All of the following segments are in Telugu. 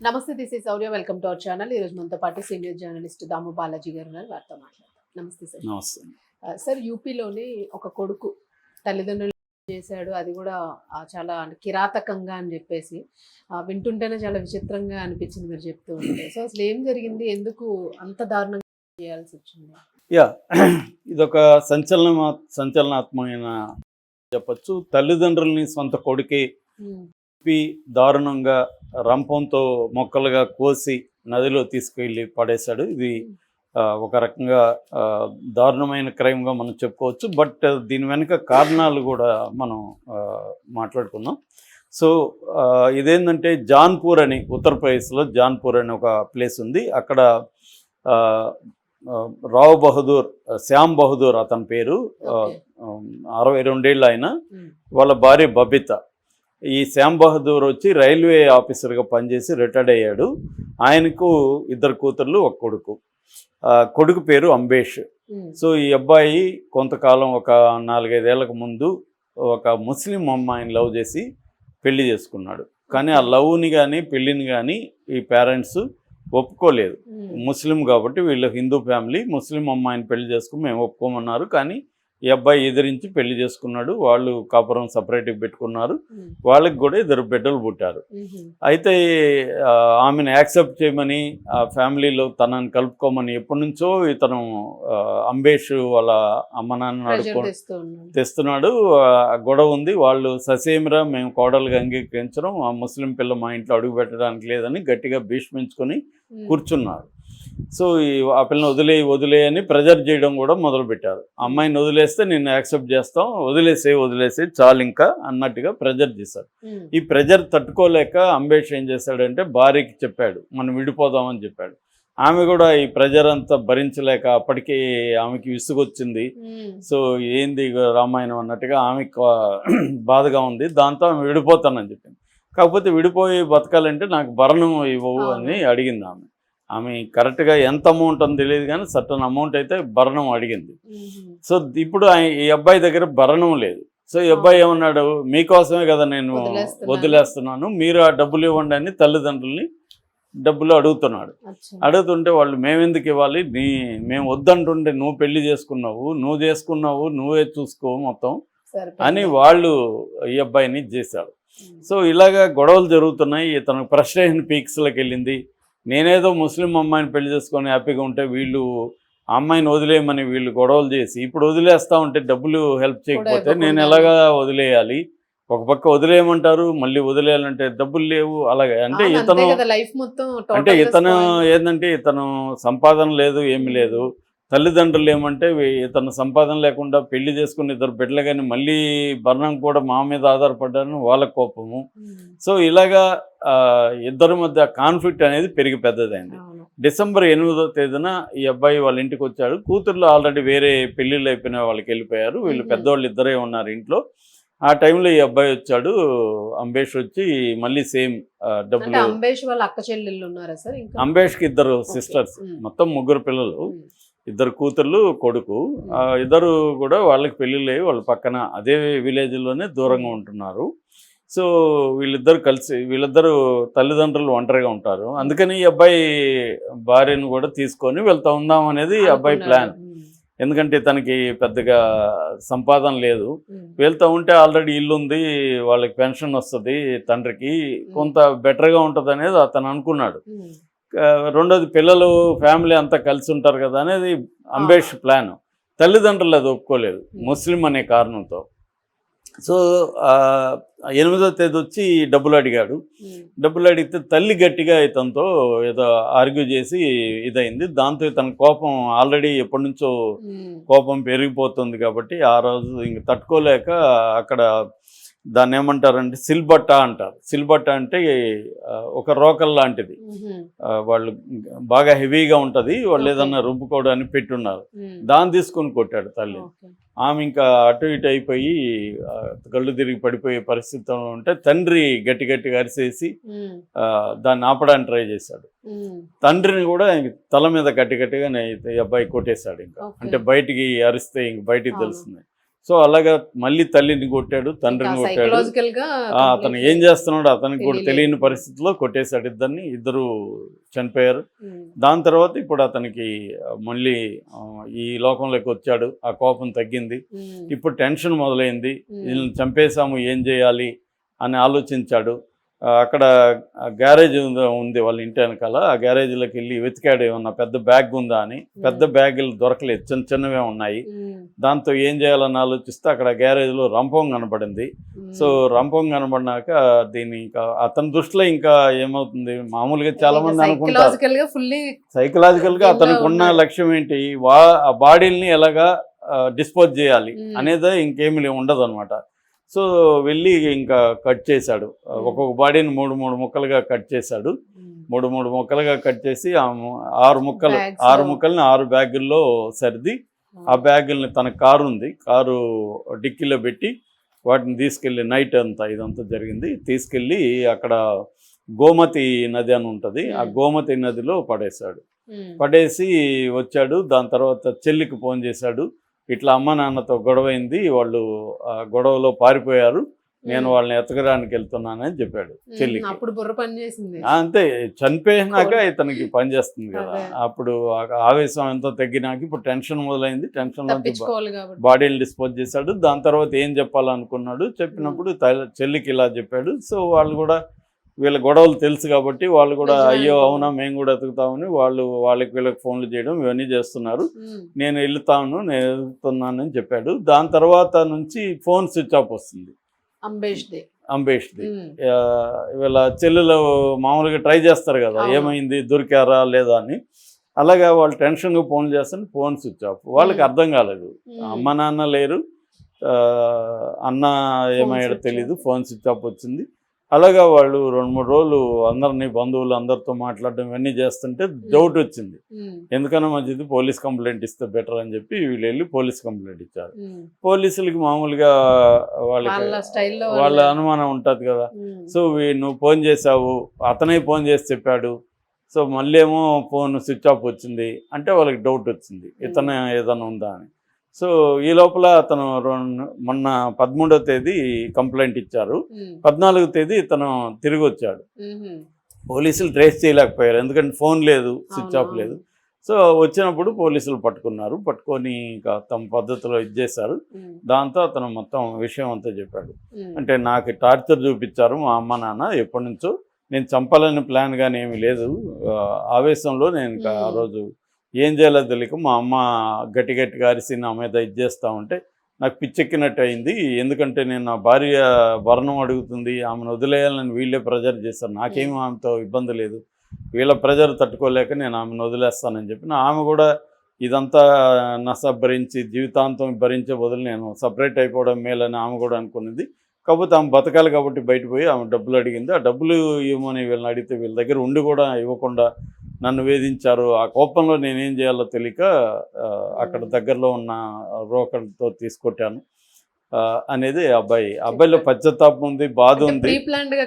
నమస్తే this is Sourya welcome to our channel ఈ రోజు మనతో పాటు సీనియర్ జర్నలిస్ట్ దాము బాలాజీ గారు ఉన్నారు. వారితో మాట్లాడతాం నమస్తే సార్. నమస్తే. సార్ యూపీలోని ఒక కొడుకు తల్లిదండ్రులు చేశాడు. అది కూడా చాలా కిరాతకంగా అని చెప్పేసి వింటుంటేనే చాలా విచిత్రంగా అనిపించింది మీరు చెప్తూ ఉంటే. సో అసలు ఏం జరిగింది? ఎందుకు అంత దారుణంగా చేయాల్సి వచ్చింది? యా ఇదొక సంచలన సంచలనాత్మకమైన చెప్పచ్చు. తల్లిదండ్రుల్ని సొంత కొడుకే దారుణంగా రంపంతో మొక్కలుగా కోసి నదిలో తీసుకెళ్ళి పడేశాడు. ఇది ఒక రకంగా దారుణమైన క్రైమ్గా మనం చెప్పుకోవచ్చు. బట్ దీని వెనుక కారణాలు కూడా మనం మాట్లాడుకుందాం. సో ఇదేంటంటే జాన్పూర్ అని ఉత్తరప్రదేశ్లో జాన్పూర్ అని ఒక ప్లేస్ ఉంది. అక్కడ రావ్ బహదూర్ శ్యామ్ బహదూర్ అతని పేరు. అరవై రెండేళ్ళు ఆయన. వాళ్ళ భార్య బబిత. ఈ శ్యామ్ బహదూర్ వచ్చి రైల్వే ఆఫీసర్గా పనిచేసి రిటైర్డ్ అయ్యాడు. ఆయనకు ఇద్దరు కూతుర్లు ఒక కొడుకు. కొడుకు పేరు అంబేష్. సో ఈ అబ్బాయి కొంతకాలం ఒక నాలుగైదేళ్ళకు ముందు ఒక ముస్లిం అమ్మాయిని లవ్ చేసి పెళ్ళి చేసుకున్నాడు. కానీ ఆ లవ్ని కానీ పెళ్ళిని కానీ ఈ పేరెంట్స్ ఒప్పుకోలేదు. ముస్లిం కాబట్టి వీళ్ళు హిందూ ఫ్యామిలీ ముస్లిం అమ్మాయిని పెళ్ళి చేసుకుని మేము ఒప్పుకోమన్నారు. కానీ ఈ అబ్బాయి ఎదిరించి పెళ్ళి చేసుకున్నాడు వాళ్ళు కాపురం సపరేట్గా పెట్టుకున్నారు వాళ్ళకి కూడా ఇద్దరు బిడ్డలు పుట్టారు. అయితే ఆమెను యాక్సెప్ట్ చేయమని ఆ ఫ్యామిలీలో తనని కలుపుకోమని ఎప్పటి నుంచో ఇతను అంబేష్ వాళ్ళ అమ్మ నాన్న తెస్తున్నాడు. గొడవ ఉంది. వాళ్ళు ససేమిరా మేము కోడలుగా అంగీకరించడం ఆ ముస్లిం పిల్ల మా ఇంట్లో అడుగు పెట్టడానికి లేదని గట్టిగా భీష్మించుకొని ఉమ్, కూర్చున్నారు. సో ఈ ఆ పిల్లని వదిలే వదిలే అని ప్రెజర్ చేయడం కూడా మొదలుపెట్టారు. అమ్మాయిని వదిలేస్తే నేను యాక్సెప్ట్ చేస్తాం వదిలేసే వదిలేసే చాలు ఇంకా అన్నట్టుగా ప్రెజర్ చేశారు. ఉమ్, ఈ ప్రెజర్ తట్టుకోలేక అంబేష్ ఏం చేశాడంటే భార్యకి చెప్పాడు మనం విడిపోదామని చెప్పాడు. ఆమె కూడా ఈ ప్రెజర్ అంతా భరించలేక అప్పటికే ఆమెకి విసుగొచ్చింది. సో ఏంది రామాయణం అన్నట్టుగా ఆమెకు బాధగా ఉంది దాంతో ఆమె విడిపోతానని చెప్పింది. కాకపోతే విడిపోయి బతకాలంటే నాకు భరణం ఇవ్వవు అని అడిగింది ఆమె. ఆమె కరెక్ట్గా ఎంత అమౌంట్ అని తెలియదు కానీ సర్టన్ అమౌంట్ అయితే భరణం అడిగింది. సో ఇప్పుడు ఈ అబ్బాయి దగ్గర భరణం లేదు. సో ఈ అబ్బాయి ఏమన్నాడు? మీకోసమే కదా నేను వదిలేస్తున్నాను. మీరు ఆ డబ్బులు ఇవ్వండి అని తల్లిదండ్రుల్ని డబ్బులు అడుగుతున్నాడు. అడుగుతుంటే వాళ్ళు మేమెందుకు ఇవ్వాలి? నీ మేము వద్దంటుంటే నువ్వు పెళ్ళి చేసుకున్నావు నువ్వు చేసుకున్నావు నువ్వే చూసుకో మొత్తం. అని వాళ్ళు ఈ అబ్బాయిని ఉమ్, సో ఇలాగా గొడవలు జరుగుతున్నాయి. ఇతను ఫ్రస్ట్రేషన్ పీక్స్లోకి వెళ్ళింది. నేనేదో ముస్లిం అమ్మాయిని పెళ్ళి చేసుకొని హ్యాపీగా ఉంటే వీళ్ళు అమ్మాయిని వదిలేయమని వీళ్ళు గొడవలు చేసి ఇప్పుడు వదిలేస్తా ఉంటే డబ్బులు హెల్ప్ చేయకపోతే నేను. ఎలాగా వదిలేయాలి ఒక పక్క వదిలేయమంటారు మళ్ళీ వదిలేయాలంటే డబ్బులు లేవు అలాగే అంటే ఇతను అంటే ఇతను. ఏంటంటే ఇతను సంపాదన లేదు ఏమి లేదు తల్లిదండ్రులు ఏమంటే ఇతను సంపాదన లేకుండా పెళ్ళి చేసుకుని ఇద్దరు బిడ్డలు కానీ మళ్ళీ భరణం కూడా మా మీద ఆధారపడ్డారని వాళ్ళ కోపము. సో ఇలాగా ఇద్దరి మధ్య కాన్ఫ్లిక్ట్ అనేది పెరిగి పెద్దదైంది. డిసెంబర్ ఎనిమిదో తేదీన ఈ అబ్బాయి వాళ్ళ ఇంటికి వచ్చాడు. కూతుర్లు ఆల్రెడీ వేరే పెళ్ళిళ్ళు అయిపోయిన వాళ్ళకి వెళ్ళిపోయారు. వీళ్ళు. పెద్దవాళ్ళు ఇద్దరే ఉన్నారు ఇంట్లో. ఆ టైంలో ఈ అబ్బాయి వచ్చాడు. అంబేష్ వచ్చి మళ్ళీ సేమ్ డబ్బులు అంబేష్ వాళ్ళ అక్క చెల్లెళ్ళు ఉన్నారా సార్? అంబేష్కి ఇద్దరు. సిస్టర్స్. మొత్తం ముగ్గురు పిల్లలు. ఇద్దరు కూతుర్లు కొడుకు. ఇద్దరు కూడా వాళ్ళకి పెళ్ళిళ్ళు వాళ్ళ పక్కన అదే విలేజ్లోనే దూరంగా ఉంటున్నారు. సో వీళ్ళిద్దరు కలిసి వీళ్ళిద్దరు తల్లిదండ్రులు ఒంటరిగా ఉంటారు. అందుకని ఈ అబ్బాయి భార్యను కూడా తీసుకొని వెళ్తా ఉందాం అనేది ఈ అబ్బాయి. ప్లాన్. ఎందుకంటే తనకి పెద్దగా సంపాదన లేదు. వెళ్తూ ఉంటే ఆల్రెడీ ఇల్లు ఉంది వాళ్ళకి పెన్షన్ వస్తుంది తండ్రికి. కొంత బెటర్గా ఉంటుంది అనేది అతను అనుకున్నాడు. రెండోది పిల్లలు ఫ్యామిలీ అంతా కలిసి ఉంటారు కదా అనేది అంబేష్ ప్లాన్. తల్లిదండ్రులు అది ఒప్పుకోలేదు. ముస్లిం అనే కారణంతో. సో ఎనిమిదో తేదీ వచ్చి డబ్బులు అడిగాడు. డబ్బులు అడిగితే తల్లి గట్టిగా ఇతనితో ఏదో ఆర్గ్యూ చేసి ఇదైంది. దాంతో ఇతని కోపం ఆల్రెడీ ఎప్పటి నుంచో కోపం పెరిగిపోతుంది కాబట్టి ఆ రోజు ఇంక తట్టుకోలేక అక్కడ దాన్ని ఏమంటారంటే సిల్బట్ట అంటారు. సిల్బట్ట అంటే ఒక రోకల్ లాంటిది. వాళ్ళు బాగా హెవీగా ఉంటుంది. వాళ్ళు. ఏదన్నా రుబ్బుకోవడానికి పెట్టున్నారు. దాన్ని తీసుకొని కొట్టాడు తల్లి. ఆమె ఇంకా అటు ఇటు అయిపోయి కళ్ళు తిరిగి పడిపోయే పరిస్థితిలో ఉంటే తండ్రి గట్టి గట్టిగా అరిసేసి దాన్ని ఆపడానికి ట్రై చేశాడు. తండ్రిని కూడా తల మీద గట్టి గట్టిగా అబ్బాయి కొట్టేశాడు ఇంకా. అంటే బయటికి అరిస్తే ఇంక బయటికి. తెలుస్తుంది. సో అలాగా మళ్ళీ తల్లిని కొట్టాడు తండ్రిని కొట్టాడు. అతను ఏం చేస్తున్నాడో అతనికి కూడా. తెలియని పరిస్థితిలో కొట్టేశాడు ఇద్దరిని ఇద్దరు చనిపోయారు. దాని తర్వాత ఇప్పుడు అతనికి మళ్ళీ ఈ లోకంలోకి వచ్చాడు. ఆ కోపం తగ్గింది. ఇప్పుడు టెన్షన్ మొదలైంది. వీళ్ళని చంపేశాము ఏం చేయాలి? అని ఆలోచించాడు. అక్కడ గ్యారేజ్ ఉంది వాళ్ళ ఇంటి వెనకాల. ఆ గ్యారేజ్లోకి వెళ్ళి వెతికాడు ఏమన్నా పెద్ద బ్యాగ్ ఉందా అని. పెద్ద బ్యాగులు దొరకలేదు. చిన్న చిన్నవే ఉన్నాయి. దాంతో ఏం చేయాలని ఆలోచిస్తే అక్కడ గ్యారేజ్లో రంపం కనబడింది. ఉమ్, సో రంపం కనబడినాక దీన్ని ఇంకా అతని దృష్టిలో ఇంకా ఏమవుతుంది? మామూలుగా చాలా మంది అనుకుంటారు. సైకలాజికల్గా ఫుల్లీ సైకలాజికల్గా దీంట్లో అతనికి ఉన్న. లక్ష్యం ఏంటి? వా ఆ బాడీని ఎలాగా డిస్పోజ్ చేయాలి. అనేది ఇంకేమి ఉండదు అనమాట సో వెళ్ళి ఇంకా కట్ చేశాడు. ఒక్కొక్క బాడీని మూడు మూడు ముక్కలుగా కట్ చేశాడు. మూడు మూడు ముక్కలుగా కట్ చేసి ఆరు ముక్కలు ఆరు. ముక్కల్ని ఆరు బ్యాగుల్లో సర్ది ఆ. బ్యాగుల్ని తన కారు ఉంది కారు డిక్కీలో పెట్టి వాటిని తీసుకెళ్ళి నైట్ అంతా ఇదంతా జరిగింది. తీసుకెళ్ళి అక్కడ గోమతి నది అని ఉంటుంది ఆ. గోమతి నదిలో పడేశాడు. పడేసి వచ్చాడు దాని తర్వాత చెల్లికి ఫోన్ చేశాడు. ఇట్లా అమ్మ నాన్నతో గొడవైంది వాళ్ళు ఆ గొడవలో పారిపోయారు నేను వాళ్ళని ఎతకడానికి వెళ్తున్నానని చెప్పాడు చెల్లికి. అప్పుడు బుర్ర పని చేసింది. ఆ, అంతే చనిపోయినాక ఇతనికి పని చేస్తుంది కదా. అప్పుడు ఆవేశం ఎంతో తగ్గినాక ఇప్పుడు టెన్షన్ మొదలైంది టెన్షన్ బాడీని డిస్పోజ్ చేశాడు. దాని తర్వాత ఏం చెప్పాలనుకున్నాడు? చెప్పినప్పుడు చెల్లికి ఇలా చెప్పాడు. సో వాళ్ళు కూడా వీళ్ళ గొడవలు తెలుసు కాబట్టి వాళ్ళు కూడా. అయ్యో అవునా మేము కూడా ఎతుకుతామని వాళ్ళు వాళ్ళకి వీళ్ళకి ఫోన్లు చేయడం ఇవన్నీ చేస్తున్నారు. నేను వెళ్తాను నేను వెళ్తున్నానని చెప్పాడు. దాని తర్వాత నుంచి ఫోన్ స్విచ్ ఆఫ్ వస్తుంది. అంబేష్ది ఆ, వీళ్ళ చెల్లెలు మామూలుగా ట్రై చేస్తారు కదా. ఏమైంది దొరికారా లేదా అని. అలాగా వాళ్ళు టెన్షన్గా ఫోన్ చేస్తే ఫోన్ స్విచ్ ఆఫ్. వాళ్ళకి. అర్థం కాలేదు. అమ్మ నాన్న లేరు. అన్న ఏమయ్యాడో తెలీదు ఫోన్ స్విచ్ ఆఫ్ వచ్చింది. అలాగా వాళ్ళు రెండు మూడు రోజులు అందరినీ బంధువులు అందరితో మాట్లాడడం ఇవన్నీ చేస్తుంటే డౌట్ వచ్చింది. ఎందుకన్నా మంచిది పోలీస్ కంప్లైంట్ ఇస్తే బెటర్ అని చెప్పి వీళ్ళు వెళ్ళి పోలీస్ కంప్లైంట్ ఇచ్చారు. పోలీసులకి మామూలుగా వాళ్ళకి వాళ్ళ అనుమానం ఉంటుంది కదా. సో నువ్వు ఫోన్ చేసావు అతనే ఫోన్ చేసి చెప్పాడు. సో మళ్ళీ ఏమో ఫోన్ స్విచ్ ఆఫ్ వచ్చింది అంటే వాళ్ళకి డౌట్ వచ్చింది. ఇతను ఏదైనా ఉందా అని. సో ఈ లోపల అతను మొన్న పదమూడో తేదీ కంప్లైంట్ ఇచ్చారు. పద్నాలుగో తేదీ ఇతను తిరిగి వచ్చాడు పోలీసులు ట్రేస్ చేయలేకపోయారు. ఎందుకంటే ఫోన్ లేదు స్విచ్ ఆఫ్ లేదు. సో వచ్చినప్పుడు పోలీసులు పట్టుకున్నారు. పట్టుకొని ఇంకా తమ పద్ధతిలో ఇది చేశారు. దాంతో అతను మొత్తం విషయం అంతా చెప్పాడు. అంటే నాకు టార్చర్ చూపించారు మా అమ్మ నాన్న ఎప్పటి నుంచో. నేను చంపాలని ప్లాన్ కానీ ఏమీ లేదు. ఆవేశంలో నేను ఇంకా ఆ. రోజు ఏం చేయాలో తెలియక మా అమ్మ గట్టి గట్టిగా అరిసి నా మీద ఇది చేస్తూ ఉంటే నాకు పిచ్చెక్కినట్టు అయింది ఎందుకంటే నేను నా భార్య భరణం అడుగుతుంది ఆమెను వదిలేయాలని వీళ్ళే ప్రెజర్ చేశారు. నాకేమీ ఆమెతో ఇబ్బంది లేదు. వీళ్ళ ప్రెజర్ తట్టుకోలేక నేను ఆమెను వదిలేస్తానని చెప్పిన ఆమె కూడా ఇదంతా నస భరించి జీవితాంతం భరించే బదులు నేను సపరేట్ అయిపోవడం మేలని ఆమె కూడా అనుకున్నది కాకపోతే ఆమె బతకాలి కాబట్టి బయట పోయి ఆమె డబ్బులు అడిగింది. ఆ డబ్బులు ఇవ్వమని వీళ్ళని అడిగితే వీళ్ళ దగ్గర ఉండి కూడా ఇవ్వకుండా నన్ను వేధించారు. ఆ కోపంలో నేనేం చేయాలో తెలియక అక్కడ దగ్గరలో ఉన్న రోకర్తో తీసుకొట్టాను. అనేది అబ్బాయి. అబ్బాయిలో పశ్చాత్తాపం ఉంది బాధ ఉంది. ప్రీ గా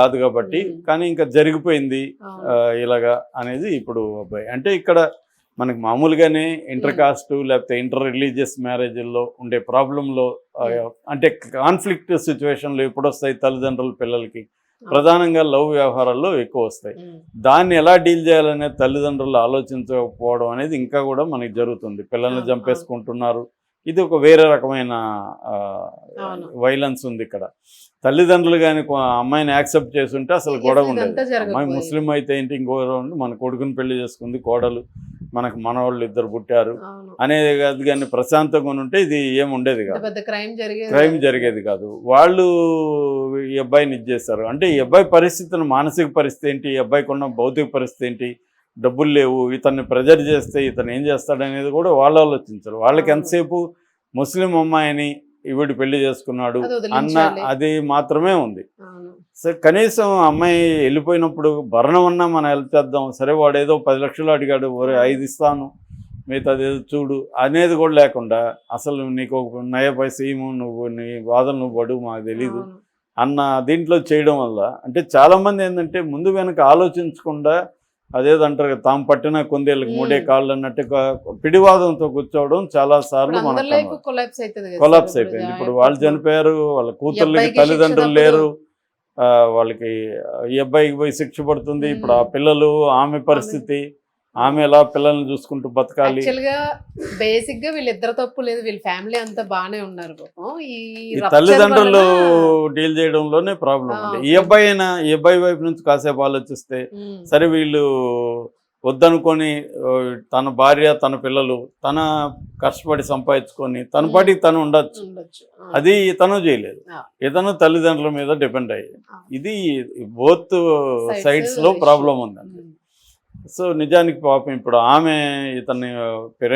కాదు కాబట్టి. కానీ ఇంకా జరిగిపోయింది. ఇలాగా అనేది ఇప్పుడు అబ్బాయి. అంటే ఇక్కడ మనకి మామూలుగానే ఇంటర్ కాస్ట్ లేకపోతే ఇంటర్ రిలీజియస్ మ్యారేజ్ల్లో ఉండే ప్రాబ్లంలో అంటే కాన్ఫ్లిక్ట్ సిచ్యువేషన్లు ఎప్పుడు వస్తాయి తల్లిదండ్రుల పిల్లలకి? ప్రధానంగా లవ్ వ్యవహారాల్లో ఎక్కువ వస్తాయి. దాన్ని ఎలా డీల్ చేయాలనే తల్లిదండ్రులు ఆలోచించకపోవడం అనేది ఇంకా కూడా మనకి జరుగుతుంది. పిల్లల్ని చంపేసుకుంటున్నారు. ఇది ఒక వేరే రకమైన. వైలెన్స్ ఉంది ఇక్కడ. తల్లిదండ్రులు కానీ అమ్మాయిని యాక్సెప్ట్ చేస్తుంటే అసలు గొడవ ఉండదు. అమ్మాయి. ముస్లిం అయితే ఏంటి? ఇంకో మన కొడుకుని పెళ్ళి చేసుకుంది కోడలు. మనకు మనవాళ్ళు ఇద్దరు పుట్టారు అనేది కాదు కానీ ప్రశాంతంగా ఉంటే ఇది ఏం ఉండేది కాదు. క్రైమ్ జరిగేది క్రైమ్ జరిగేది కాదు. వాళ్ళు ఈ అబ్బాయిని ఇచ్చేస్తారు అంటే ఈ అబ్బాయి పరిస్థితిని మానసిక పరిస్థితి ఏంటి? ఈ అబ్బాయికి ఉన్న భౌతిక పరిస్థితి ఏంటి? డబ్బులు లేవు ఇతన్ని ప్రెజర్ చేస్తే ఇతను ఏం చేస్తాడనేది కూడా వాళ్ళు ఆలోచించరు. వాళ్ళకి. ఎంతసేపు ముస్లిం అమ్మాయిని ఈవిడు పెళ్ళి చేసుకున్నాడు అన్న. అది మాత్రమే ఉంది సరే కనీసం అమ్మాయి వెళ్ళిపోయినప్పుడు భరణం అన్నా మనం చేద్దాం సరే వాడు ఏదో పది లక్షలు అడిగాడు ఒరే ఐదు ఇస్తాను మిగతాది ఏదో చూడు అనేది కూడా లేకుండా అసలు నీకు ఒక నయ పైస ఏమో నువ్వు నీ బాధలు నువ్వు పడు మాకు తెలీదు. అన్న దీంట్లో చేయడం వల్ల అంటే చాలామంది ఏంటంటే ముందు వెనక ఆలోచించకుండా అదేదంటారు తాము పట్టిన కొందేళ్ళకి. మూడే కాళ్ళు అన్నట్టుగా పిడివాదంతో కూర్చోవడం చాలా సార్లు మనకు కొలాప్స్ అయిపోయింది. ఇప్పుడు వాళ్ళు చనిపోయారు వాళ్ళ కూతుర్లకి అబ్బాయికి తల్లిదండ్రులు లేరు. వాళ్ళకి ఈ అబ్బాయికి పోయి శిక్ష పడుతుంది. ఇప్పుడు ఆ. పిల్లలు ఆమె పరిస్థితి. ఆమె ఎలా పిల్లల్ని చూసుకుంటూ బతకాలి బేసిక్గా వీళ్ళిద్దరు తప్పు లేదు వీళ్ళ ఫ్యామిలీ అంతా బానే ఉన్నారు. ఈ తల్లిదండ్రులు డీల్ చేయడంలోనే ప్రాబ్లం ఉంది ఈ అబ్బాయి అయినా ఈ అబ్బాయి వైపు నుంచి కాసేపు ఆలోచిస్తే సరే వీళ్ళు వద్దనుకొని తన భార్య తన పిల్లలు తన కష్టపడి సంపాదించుకొని తన. పాటికి తను ఉండొచ్చు అది ఇతను చేయలేదు. ఇతను తల్లిదండ్రుల మీద డిపెండ్ అయ్యి ఆ. ఇది బోత్ సైడ్స్లో. ప్రాబ్లం ఉంది ఉమ్. సో నిజానికి పాపం ఇప్పుడు ఆమె ఇతన్ని